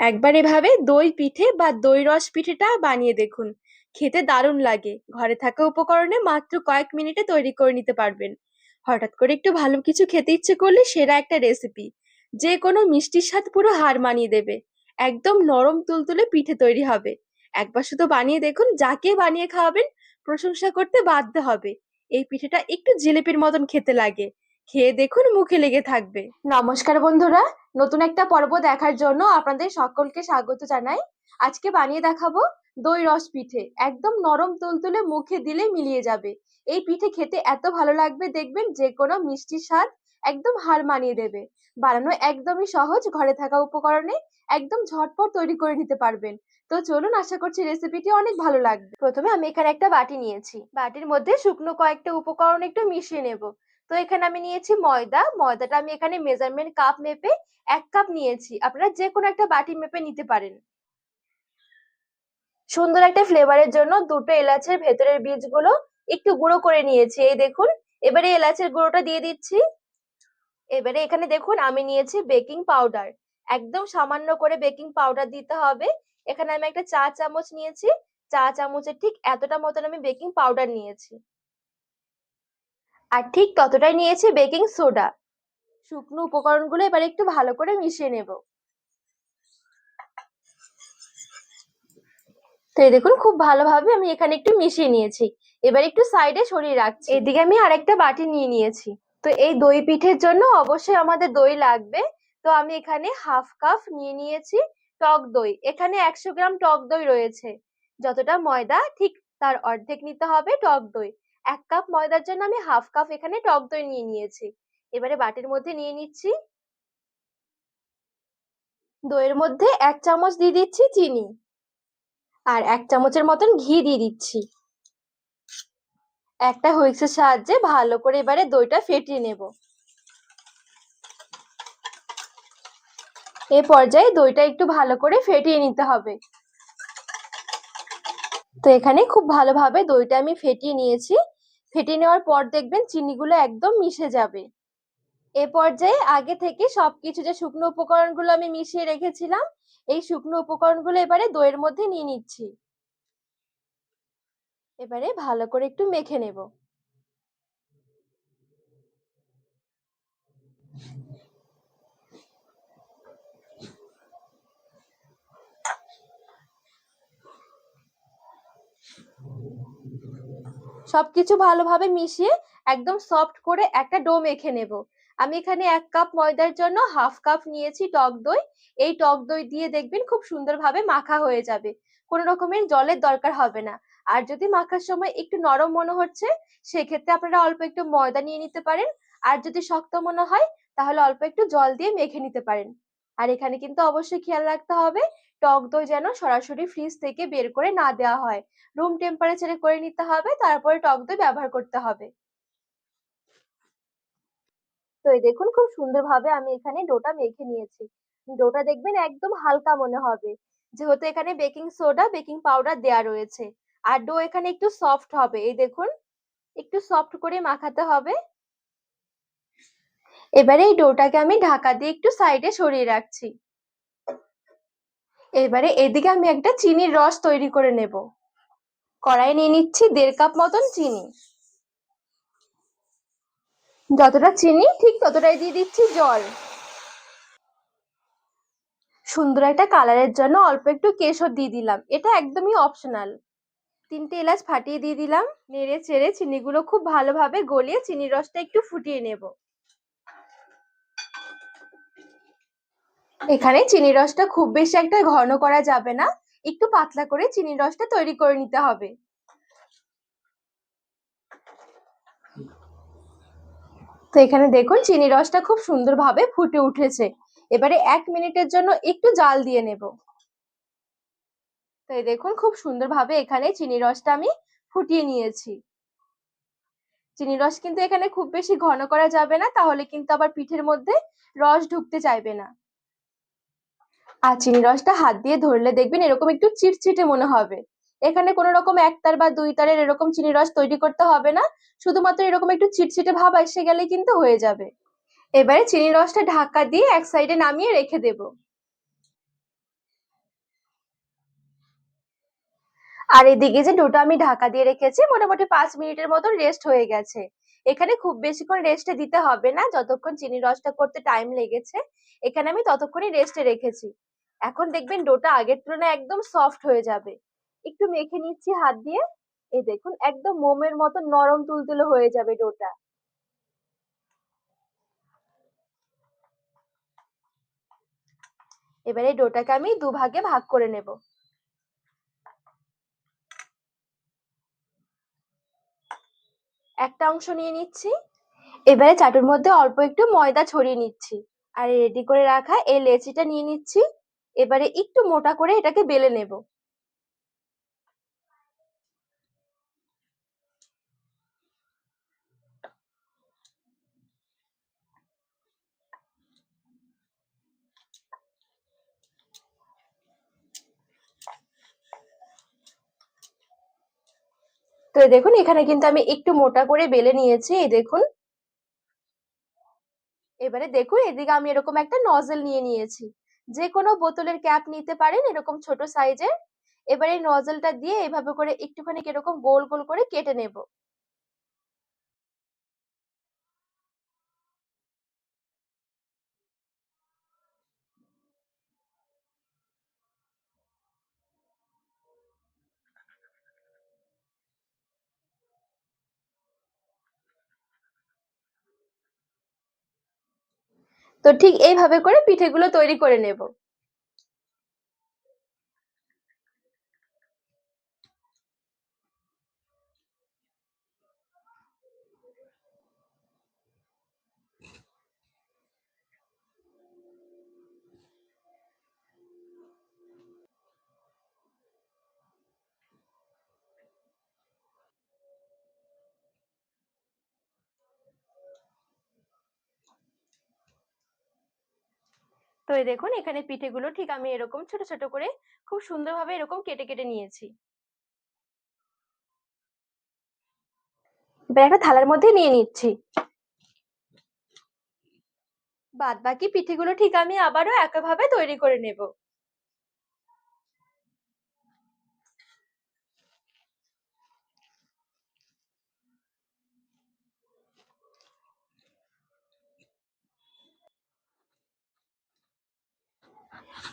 একবার এভাবে দই পিঠে বা দই রস পিঠেটা বানিয়ে দেখুন। খেতে দারুণ লাগে। ঘরে থাকা উপকরণে মাত্র কয়েক মিনিটে তৈরি করে নিতে পারবেন। হঠাৎ করে একটু ভালো কিছু খেতে ইচ্ছে করলে সেরা একটা রেসিপি যে কোনো মিষ্টির স্বাদ পুরো হার মানিয়ে দেবে। একদম নরম তুলতুলে পিঠে তৈরি হবে। একবার শুধু বানিয়ে দেখুন যাকে বানিয়ে খাওয়াবেন, প্রশংসা করতে বাধ্য হবে। এই পিঠেটা একটু জিলিপির মতন খেতে লাগে। খেয়ে দেখুন মুখে লেগে থাকবে। নমস্কার বন্ধুরা, নতুন একটা পর্ব দেখার জন্য আপনাদের সকলকে স্বাগত জানাই। আজকে বানিয়ে দেখাবো দই রস পিঠে। একদম নরম তুলতুলে মুখে দিলে মিলিয়ে যাবে। এই পিঠে খেতে এত ভালো লাগবে, দেখবেন যে কোনো মিষ্টির স্বাদ একদম হার মানিয়ে দেবে। বানানো একদমই সহজ, ঘরে থাকা উপকরণে একদম ঝটপট তৈরি করে নিতে পারবেন। তো চলুন, আশা করছি রেসিপিটি অনেক ভালো লাগবে। প্রথমে আমি এখানে একটা বাটি নিয়েছি। বাটির মধ্যে শুকনো কয়েকটা উপকরণ একটু মিশিয়ে নেব। তো এখানে আমি নিয়েছি ময়দা। ময়দাটা আমি এখানে মেজারমেন্ট কাপ মেপে এক কাপ নিয়েছি। আপনারা যে কোনো একটা বাটি মেপে নিতে পারেন। সুন্দর একটা ফ্লেভারের জন্য দুটো এলাচের ভেতরের বীজগুলো একটু গুঁড়ো করে নিয়েছি। এই দেখুন, এবারে এলাচের গুঁড়োটা দিয়ে দিচ্ছি। এবারে এখানে দেখুন, আমি নিয়েছি বেকিং পাউডার একদম সামান্য করে বেকিং পাউডার দিতে হবে। এখানে আমি একটা চা চামচ নিয়েছি। চা চামচের ঠিক এতটা মতন আমি বেকিং পাউডার নিয়েছি। আর ঠিক ততটাই নিয়েছি বেকিং সোডা। শুকনো উপকরণগুলো এবার একটু ভালো করে মিশিয়ে নেব। তো এই দেখুন, খুব ভালোভাবে আমি এখানে একটু মিশিয়ে নিয়েছি। এবার একটু সাইডে সরিয়ে রাখছি। এদিকে আমি আরেকটা বাটি নিয়ে নিয়েছি। তো এই দই পিঠের জন্য অবশ্যই আমাদের দই লাগবে। তো আমি এখানে হাফ কাপ নিয়ে নিয়েছি টক দই। এখানে একশো গ্রাম টক দই রয়েছে। যতটা ময়দা, ঠিক তার অর্ধেক নিতে হবে টক দই। এক কাপ ময়দার জন্য আমি হাফ কাপ এখানে টক দই নিয়ে নিয়েছি। এবারে বাটির মধ্যে নিয়ে নিচ্ছি। দইয়ের মধ্যে এক চামচ দিয়ে দিচ্ছি চিনি। আর এক চামচের মতন ঘি দিয়ে দিচ্ছি। একটা হুইক্সের সাহায্যে ভালো করে এবারে দইটা ফেটিয়ে নেব। এ পর্যায়ে দইটা একটু ভালো করে ফেটিয়ে নিতে হবে। তো এখানে খুব ভালোভাবে দইটা আমি ফেটিয়ে নিয়েছি। ফেটিয়ে নেওয়ার পর দেখবেন চিনিগুলো একদম মিশে যাবে। এ পর্যায়ে আগে থেকে সবকিছু যে শুকনো উপকরণগুলো আমি মিশিয়ে রেখেছিলাম, এই শুকনো উপকরণগুলো এবারে দইয়ের মধ্যে নিয়ে নিচ্ছি। এবারে ভালো করে একটু মেখে নেব। সবকিছু ভালোভাবে মিশিয়ে একদম সফট করে একটা ডো মেখে নেব। আমি এখানে এক কাপ ময়দার জন্য হাফ কাপ নিয়েছি টক দই। এই টক দই দিয়ে দেখবেন খুব সুন্দরভাবে মাখা হয়ে যাবে। কোনো রকমের জলের দরকার হবে না। আর যদি মাখার সময় একটু নরম মনে হচ্ছে, সেক্ষেত্রে আপনারা অল্প একটু ময়দা নিয়ে নিতে পারেন। আর যদি শক্ত মনে হয়, তাহলে অল্প একটু জল দিয়ে মেখে নিতে পারেন। আর এখানে কিন্তু অবশ্যই খেয়াল রাখতে হবে টক দই যেন সরাসরি ফ্রিজ থেকে বের করে না দেওয়া হয়। রুম টেম্পারেচারে করে নিতে হবে, তারপরে টক দই ব্যবহার করতে হবে। তো এই দেখুন, খুব সুন্দরভাবে আমি এখানে ডোটা মেখে নিয়েছি। ডোটা দেখবেন একদম হালকা মনে হবে। যেহেতু এখানে বেকিং সোডা বেকিং পাউডার দেয়া রয়েছে। আর ডো এখানে একটু সফট হবে। এই দেখুন, একটু সফট করে মাখাতে হবে। এবারে এই ডোটাকে আমি ঢাকা দিয়ে একটু সাইডে সরিয়ে রাখছি। এবারে এদিকে আমি একটা চিনির রস তৈরি করে নেব। কড়াই নিয়ে নিচ্ছি দেড় কাপ মতন চিনি। যতটা চিনি, ঠিক ততটাই দিয়ে দিচ্ছি জল। সুন্দর একটা কালারের জন্য অল্প একটু কেশর দিয়ে দিলাম। এটা একদমই অপশনাল তিনটে এলাচ ফাটিয়ে দিয়ে দিলাম। নেড়ে চেড়ে চিনিগুলো খুব ভালোভাবে গলিয়ে চিনির রসটা একটু ফুটিয়ে নেব। এখানে চিনির রসটা খুব বেশি একটা ঘন করা যাবে না। একটু পাতলা করে চিনির রসটা তৈরি করে নিতে হবে। তো এখানে দেখুন, চিনি রসটা খুব সুন্দরভাবে ফুটে উঠেছে। এবারে এক মিনিটের জন্য একটু জাল দিয়ে নেব। তো এই দেখুন, খুব সুন্দরভাবে এখানে চিনি রসটা আমি ফুটিয়ে নিয়েছি। চিনি রস কিন্তু এখানে খুব বেশি ঘন করা যাবে না, তাহলে কিন্তু আবার পিঠের মধ্যে রস ঢুকতে চাইবে না। আর চিনি রসটা হাত দিয়ে ধরলে দেখবেন এরকম একটু চিটচিটে মনে হবে। এখানে কোনো রকম এক তার বা দুই তারের এরকম চিনি রস তৈরি করতে হবে না। শুধুমাত্র এরকম একটু চিটচিটে ভাব এসে গেলে কিন্তু হয়ে যাবে। এবারে চিনি রসটা ঢাকা দিয়ে এক সাইডে নামিয়ে রেখে দেব। আর এদিকে যে ডোটা আমি ঢাকা দিয়ে রেখেছি, মোটামুটি পাঁচ মিনিটের মতো রেস্ট হয়ে গেছে। এখানে খুব বেশিক্ষণ রেস্টে দিতে হবে না। যতক্ষণ চিনির রসটা করতে টাইম লেগেছে, এখানে আমি ততক্ষণই রেস্টে রেখেছি। এখন দেখবেন ডোটা আগের তুলনায় একদম সফট হয়ে যাবে। একটু মেখে নিচ্ছি হাত দিয়ে। এই দেখুন, একদম মোমের মতো নরম তুলতুলে হয়ে যাবে ডোটা। এবারে ডোটাকে আমি দুভাগে ভাগ করে নেব একটা অংশ নিয়ে নিচ্ছি। এবারে চাটুর মধ্যে অল্প একটু ময়দা ছড়িয়ে নিচ্ছি। আর রেডি করে রাখা এই লেচিটা নিয়ে নিচ্ছি। এবারে একটু মোটা করে এটাকে বেলে নেব। তো দেখুন, এখানে কিন্তু আমি একটু মোটা করে বেলে নিয়েছি, এই দেখুন। এবারে দেখুন, এদিকে আমি এরকম একটা নজল নিয়ে নিয়েছি। যে কোনো বোতলের ক্যাপ নিতে পারেন এরকম ছোট সাইজের এবারে নজলটা দিয়ে এভাবে করে একটুখানি এরকম গোল গোল করে কেটে নেব। তো ঠিক এইভাবে করে পিঠেগুলো তৈরি করে নেব। তো এই দেখুন, এখানে পিঠেগুলো ঠিক আমি এরকম ছোট ছোট করে খুব সুন্দরভাবে এরকম কেটে কেটে নিয়েছি। একটা থালার মধ্যে নিয়ে নিচ্ছি। বাদ বাকি পিঠেগুলো ঠিক আমি আবারও একইভাবে তৈরি করে নেব।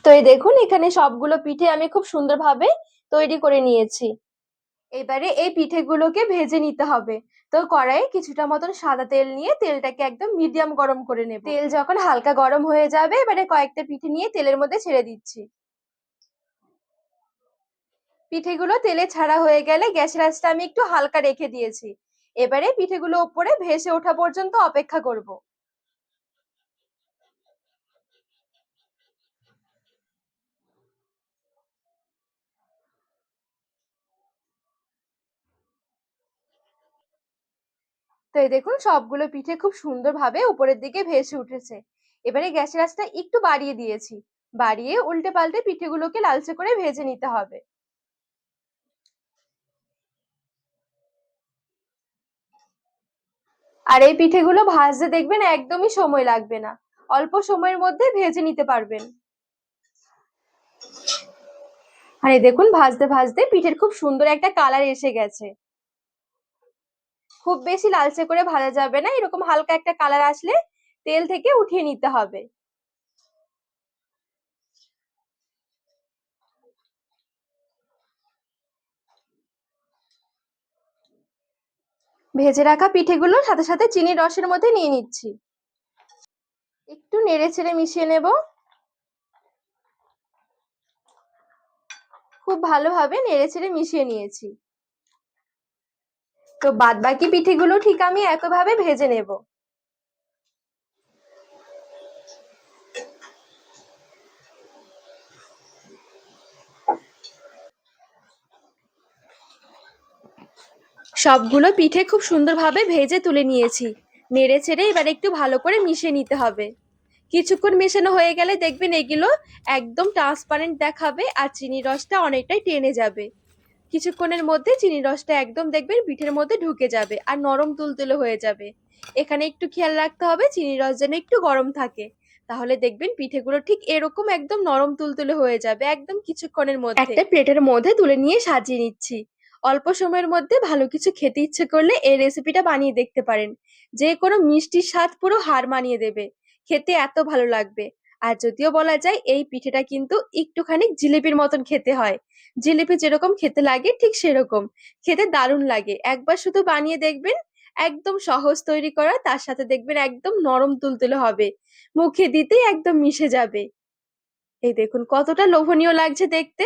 তো এই দেখুন, এখানে সবগুলো পিঠে আমি খুব সুন্দরভাবে তৈরি করে নিয়েছি। এবারে এই পিঠেগুলোকে ভেজে নিতে হবে। তো কড়াইয়ে কিছুটা মতন সাদা তেল নিয়ে তেলটাকে একদম মিডিয়াম গরম করে নেব। তেল যখন হালকা গরম হয়ে যাবে, এবারে কয়েকটা পিঠে নিয়ে তেলের মধ্যে ছেড়ে দিচ্ছি। পিঠেগুলো তেলে ছাড়া হয়ে গেলে গ্যাসের আঁচটা আমি একটু হালকা রেখে দিয়েছি। এবারে পিঠেগুলো ওপরে ভেসে ওঠা পর্যন্ত অপেক্ষা করব। তো এই দেখুন সবগুলো পিঠে খুব সুন্দরভাবে উপরের দিকে ভেসে উঠেছে। এবারে গ্যাসের আঁচটা একটু বাড়িয়ে দিয়েছি। বাড়িয়ে উল্টে পাল্টে পিঠেগুলোকে লালচে করে ভেজে নিতে হবে। আর এই পিঠেগুলো ভাজতে দেখবেন একদমই সময় লাগবে না। অল্প সময়ের মধ্যে ভেজে নিতে পারবেন। আর এই দেখুন ভাজতে ভাজতে পিঠের খুব সুন্দর একটা কালার এসে গেছে। খুব বেশি লালচে করে ভাজা যাবে না। এরকম হালকা একটা কালার আসলে তেল থেকে উঠিয়ে নিতে হবে। ভেজে রাখা পিঠেগুলো সাথে সাথে চিনির রসের মধ্যে নিয়ে নিচ্ছি। একটু নেড়ে ছেড়ে মিশিয়ে নেব। খুব ভালোভাবে নেড়ে ছেড়ে মিশিয়ে নিয়েছি। তো বাদ বাকি পিঠেগুলো ঠিক আমি একইভাবে ভেজে নেব। সবগুলো পিঠে খুব সুন্দরভাবে ভেজে তুলে নিয়েছি। নেড়ে ছেড়ে এবার একটু ভালো করে মিশিয়ে নিতে হবে। কিছুক্ষণ মেশানো হয়ে গেলে দেখবেন এগুলো একদম ট্রান্সপারেন্ট দেখাবে আর চিনির রসটা অনেকটাই টেনে যাবে। কিছুক্ষণের মধ্যে চিনির রসটা একদম দেখবেন পিঠের মধ্যে ঢুকে যাবে আর নরম তুলতুলে হয়ে যাবে। এখানে একটু খেয়াল রাখতে হবে চিনির রস যেন একটু গরম থাকে। তাহলে দেখবেন পিঠেগুলো ঠিক এরকম একদম নরম তুলতুলে হয়ে যাবে একদম কিছুক্ষণের মধ্যে। একটা প্লেটের মধ্যে তুলে নিয়ে সাজিয়ে নিচ্ছি। অল্প সময়ের মধ্যে ভালো কিছু খেতে ইচ্ছে করলে এই রেসিপিটা বানিয়ে দেখতে পারেন। যে কোনো মিষ্টির স্বাদ পুরো হার মানিয়ে দেবে। খেতে এত ভালো লাগবে। আর যদিও বলা যায় এই পিঠেটা কিন্তু একটুখানি জিলিপির মতন খেতে হয়। জিলিপি যেরকম খেতে লাগে, ঠিক সেরকম। খেতে দারুণ লাগে। একবার শুধু বানিয়ে দেখবেন, একদম সহজ তৈরি করা, তার সাথে দেখবেন একদম নরম তুলতুলে হবে। মুখে দিতেই একদম মিশে যাবে। এই দেখুন, কতটা লোভনীয় লাগছে দেখতে।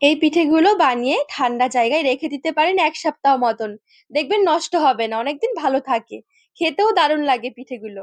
এই পিঠেগুলো বানিয়ে ঠান্ডা জায়গায় রেখে দিতে পারেন এক সপ্তাহ মতন। দেখবেন নষ্ট হবে না, অনেকদিন ভালো থাকে। খেতেও দারুণ লাগে পিঠেগুলো।